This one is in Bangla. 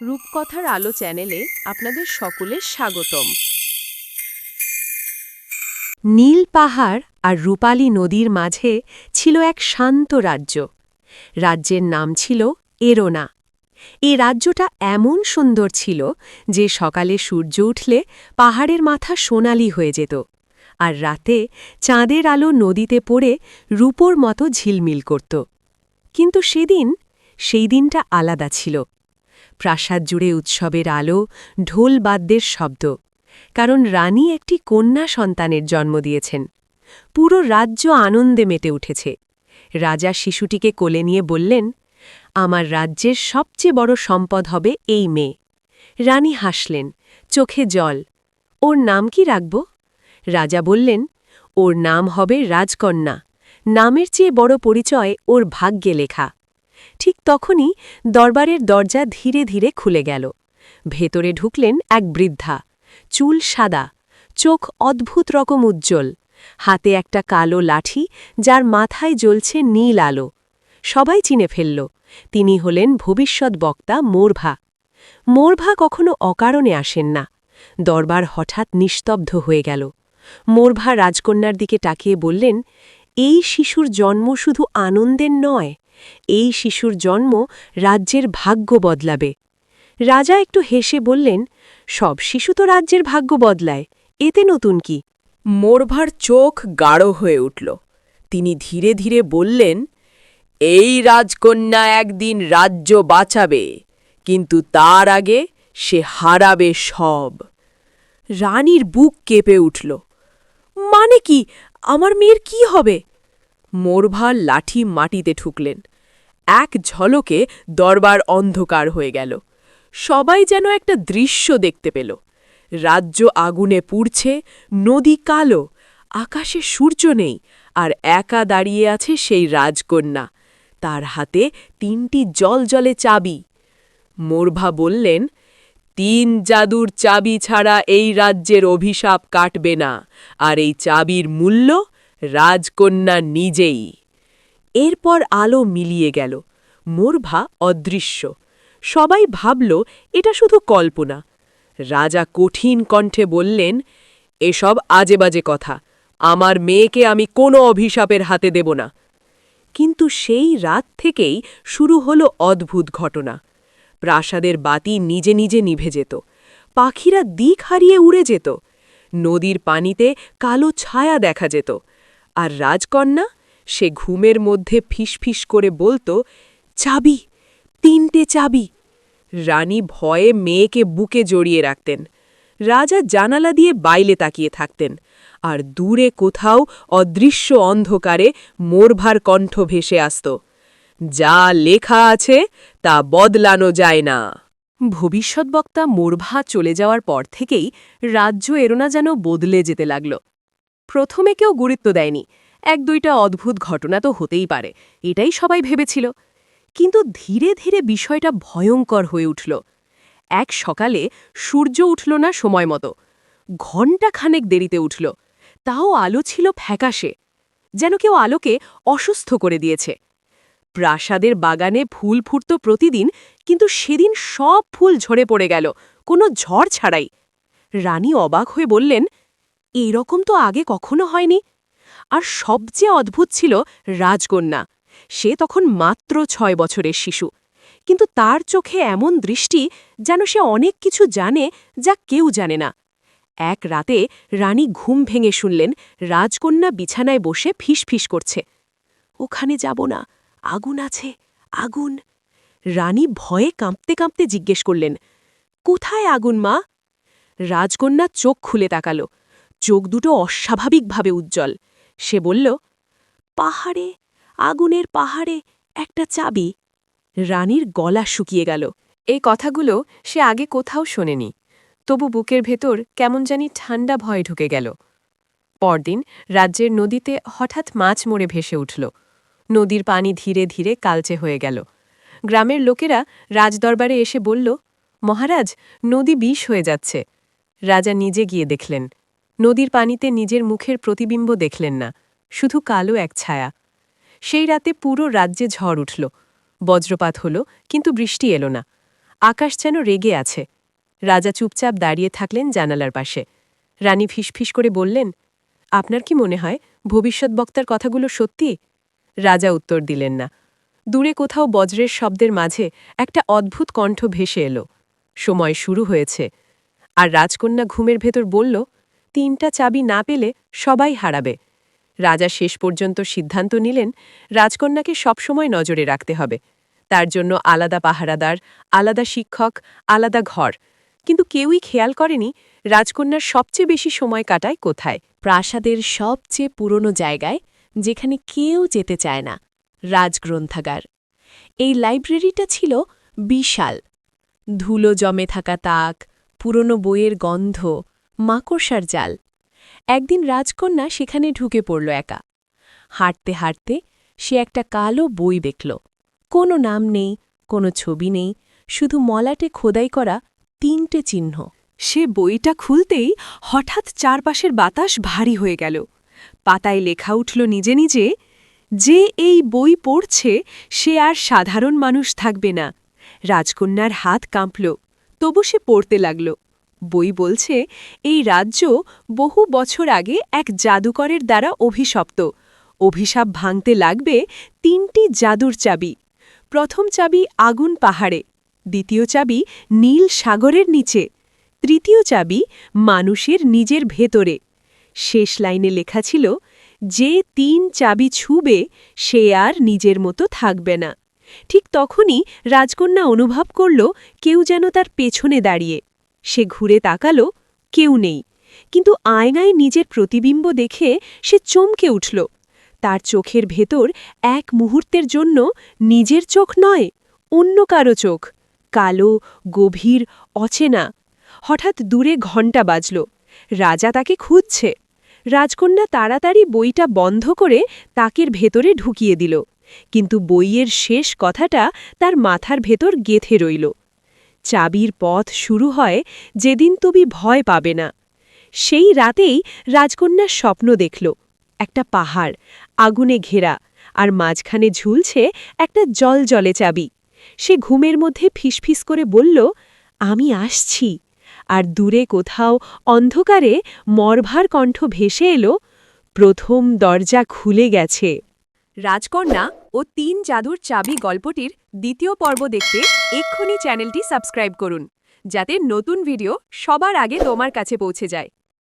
রূপকথার আলো চ্যানেলে আপনাদের সকলের স্বাগতম। নীল পাহাড় আর রূপালী নদীর মাঝে ছিল এক শান্ত রাজ্য। রাজ্যের নাম ছিল এরোনা। এই রাজ্যটা এমন সুন্দর ছিল যে সকালে সূর্য উঠলে পাহাড়ের মাথা সোনালি হয়ে যেত, আর রাতে চাঁদের আলো নদীতে পড়ে রূপোর মতো ঝিলমিল করত। কিন্তু সেদিন সেই দিনটা আলাদা ছিল। প্রাসাদ জুড়ে উৎসবের আলো, ঢোল বাদ্যের শব্দ। কারণ রানী একটি কন্যা সন্তানের জন্ম দিয়েছেন। পুরো রাজ্য আনন্দে মেতে উঠেছে। রাজা শিশুটিকে কোলে নিয়ে বললেন, আমার রাজ্যের সবচেয়ে বড় সম্পদ হবে এই মেয়ে। রানী হাসলেন, চোখে জল। ওর নাম কি রাখব? রাজা বললেন, ওর নাম হবে রাজকন্যা। নামের চেয়ে বড় পরিচয় ওর ভাগ্যে লেখা। ঠিক তখনই দরবারের দরজা ধীরে ধীরে খুলে গেল। ভেতরে ঢুকলেন এক বৃদ্ধা। চুল সাদা, চোখ অদ্ভুত রকম উজ্জ্বল। হাতে একটা কালো লাঠি, যার মাথায় জ্বলছে নীল আলো। সবাই চিনে ফেলল, তিনি হলেন ভবিষ্যৎ বক্তা মোরভা। মোরভা কখনো অকারণে আসেন না। দরবার হঠাৎ নিস্তব্ধ হয়ে গেল। মোরভা রাজকন্যার দিকে তাকিয়ে বললেন, এই শিশুর জন্ম শুধু আনন্দের নয় এই শিশুর জন্ম রাজ্যের ভাগ্য বদলাবে। রাজা একটু হেসে বললেন, সব শিশু তো রাজ্যের ভাগ্য বদলায়, এতে নতুন কি? মোরভার চোখ গাঢ় হয়ে উঠল। তিনি ধীরে ধীরে বললেন, এই রাজকন্যা একদিন রাজ্য বাঁচাবে, কিন্তু তার আগে সে হারাবে সব। রানীর বুক কেঁপে উঠল। মানে কি? আমার মেয়ের কি হবে? মোরভার লাঠি মাটিতে ঠুকলেন। এক ঝলকে দরবার অন্ধকার হয়ে গেল। সবাই যেন একটা দৃশ্য দেখতে পেল। রাজ্য আগুনে পুড়ছে, নদী কালো, আকাশে সূর্য নেই, আর একা দাঁড়িয়ে আছে সেই রাজকন্যা। তার হাতে তিনটি জলজলে চাবি। মোরভা বললেন, তিন জাদুর চাবি ছাড়া এই রাজ্যের অভিশাপ কাটবে না, আর এই চাবির মূল্য রাজকন্যা নিজেই। এরপর আলো মিলিয়ে গেল। মোরভা অদৃশ্য। সবাই ভাবল, এটা শুধু কল্পনা। রাজা কঠিন কণ্ঠে বললেন, এসব আজে বাজে কথা। আমার মেয়েকে আমি কোনো অভিশাপের হাতে দেব না। কিন্তু সেই রাত থেকেই শুরু হলো অদ্ভুত ঘটনা। প্রাসাদের বাতি নিজে নিজে নিভে যেত। পাখিরা দিক হারিয়ে উড়ে যেত। নদীর পানিতে কালো ছায়া দেখা যেত। আর রাজকন্যা সে ঘুমের মধ্যে ফিসফিস করে বলতো, চাবি, তিনটে চাবি। রানী ভয়ে মেয়েকে বুকে জড়িয়ে রাখতেন। রাজা জানালা দিয়ে বাইলে তাকিয়ে থাকতেন, আর দূরে কোথাও অদৃশ্য অন্ধকারে মোরভার কণ্ঠ ভেসে আসত, যা লেখা আছে তা বদলানো যায় না। ভবিষ্যৎ বক্তা মোরভা চলে যাওয়ার পর থেকেই রাজ্য এরোনা যেন বদলে যেতে লাগল। প্রথমে কেউ গুরুত্ব দেয়নি। এক দুইটা অদ্ভুত ঘটনা তো হতেই পারে, এটাই সবাই ভেবেছিল। কিন্তু ধীরে ধীরে বিষয়টা ভয়ঙ্কর হয়ে উঠল। এক সকালে সূর্য উঠল না সময় মতো। ঘণ্টা খানেক দেরিতে উঠল। তাও আলো ছিল ফ্যাকাশে, যেন কেউ আলোকে অসুস্থ করে দিয়েছে। প্রাসাদের বাগানে ফুল ফুটত প্রতিদিন, কিন্তু সেদিন সব ফুল ঝরে পড়ে গেল, কোনো ঝড় ছাড়াই। রানী অবাক হয়ে বললেন এইরকম তো আগে কখনো হয়নি। আর সবচেয়ে অদ্ভুত ছিল রাজকন্যা। সে তখন মাত্র ছয় বছরের শিশু। কিন্তু তার চোখে এমন দৃষ্টি যেন সে অনেক কিছু জানে যা কেউ জানে না। এক রাতে রানী ঘুম ভেঙে শুনলেন রাজকন্যা বিছানায় বসে ফিসফিস করছে। ওখানে যাব না। আগুন আছে। আগুন। রানী ভয়ে কাঁপতে কাঁপতে জিজ্ঞেস করলেন, কোথায় আগুন মা? রাজকন্যা চোখ খুলে তাকাল। চোখ দুটো অস্বাভাবিকভাবে উজ্জ্বল। সে বলল, পাহাড়ে, আগুনের পাহাড়ে একটা চাবি। রানীর গলা শুকিয়ে গেল। এই কথাগুলো সে আগে কোথাও শোনেনি। তবু বুকের ভেতর কেমন জানি ঠান্ডা ভয় ঢুকে গেল। পরদিন রাজ্যের নদীতে হঠাৎ মাছ মরে ভেসে উঠল। নদীর পানি ধীরে ধীরে কালচে হয়ে গেল। গ্রামের লোকেরা রাজদরবারে এসে বলল, মহারাজ, নদী বিষ হয়ে যাচ্ছে। রাজা নিজে গিয়ে দেখলেন। নদীর পানিতে নিজের মুখের প্রতিবিম্ব দেখলেন না, শুধু কালো এক ছায়া। সেই রাতে পুরো রাজ্যে ঝড় উঠল। বজ্রপাত হল, কিন্তু বৃষ্টি এলো না। আকাশ যেন রেগে আছে। রাজা চুপচাপ দাঁড়িয়ে থাকলেন জানালার পাশে। রানী ফিসফিস করে বললেন, আপনার কি মনে হয়, ভবিষ্যৎ বক্তার কথাগুলো সত্যি? রাজা উত্তর দিলেন না। দূরে কোথাও বজ্রের শব্দের মাঝে একটা অদ্ভুত কণ্ঠ ভেসে এলো। সময় শুরু হয়েছে। আর রাজকন্যা ঘুমের ভেতর বলল তিনটা চাবি না পেলে সবাই হারাবে। রাজা শেষ পর্যন্ত সিদ্ধান্ত নিলেন, রাজকন্যাকে সবসময় নজরে রাখতে হবে। তার জন্য আলাদা পাহারাদার, আলাদা শিক্ষক, আলাদা ঘর। কিন্তু কেউই খেয়াল করেনি, রাজকন্যার সবচেয়ে বেশি সময় কাটায় কোথায়? প্রাসাদের সবচেয়ে পুরনো জায়গায়, যেখানে কেউ যেতে চায় না, রাজগ্রন্থাগার। এই লাইব্রেরিটা ছিল বিশাল। ধুলো জমে থাকা তাক, পুরনো বইয়ের গন্ধ মাকড়সার জাল। একদিন রাজকন্যা সেখানে ঢুকে পড়ল একা। হাঁটতে হাঁটতে সে একটা কালো বই দেখল। কোনো নাম নেই, কোনো ছবি নেই, শুধু মলাটে খোদাই করা তিনটে চিহ্ন। সে বইটা খুলতেই হঠাৎ চারপাশের বাতাস ভারী হয়ে গেল। পাতায় লেখা উঠল নিজে নিজে, যে এই বই পড়ছে, সে আর সাধারণ মানুষ থাকবে না। রাজকন্যার হাত কাঁপল। তবু সে পড়তে লাগল। বই বলছে, এই রাজ্য বহু বছর আগে এক জাদুকরের দ্বারা অভিশপ্ত। অভিশাপ ভাঙতে লাগবে তিনটি জাদুর চাবি। প্রথম চাবি আগুন পাহাড়ে, দ্বিতীয় চাবি নীল সাগরের নিচে, তৃতীয় চাবি মানুষের নিজের ভেতরে। শেষ লাইনে লেখা ছিল, যে তিন চাবি ছুবে, সে আর নিজের মতো থাকবে না। ঠিক তখনই রাজকন্যা অনুভব করল, কেউ যেন তার পেছনে দাঁড়িয়ে। সে ঘুরে তাকালো, কেউ নেই। কিন্তু আয়নায় নিজের প্রতিবিম্ব দেখে সে চমকে উঠল। তার চোখের ভেতর এক মুহূর্তের জন্য নিজের চোখ নয়, অন্য কারও চোখ। কালো, গভীর, অচেনা। হঠাৎ দূরে ঘণ্টা বাজল। রাজা তাকে খুঁজছে। রাজকন্যা তাড়াতাড়ি বইটা বন্ধ করে তাকের ভেতরে ঢুকিয়ে দিল। কিন্তু বইয়ের শেষ কথাটা তার মাথার ভেতর গেথে রইল। চাবির পথ শুরু হয় যেদিন তুমি ভয় পাবে না। সেই রাতেই রাজকন্যার স্বপ্ন দেখল, একটা পাহাড়, আগুনে ঘেরা, আর মাঝখানে ঝুলছে একটা জল জলে চাবি। সে ঘুমের মধ্যে ফিসফিস করে বলল, আমি আসছি। আর দূরে কোথাও অন্ধকারে মরভার কণ্ঠ ভেসে এলো, প্রথম দরজা খুলে গেছে। রাজকন্যা ও তিন জাদুর চাবি গল্পটির দ্বিতীয় পর্ব দেখতে এক্ষুনি চ্যানেলটি সাবস্ক্রাইব করুন, যাতে নতুন ভিডিও সবার আগে তোমার কাছে পৌঁছে যায়।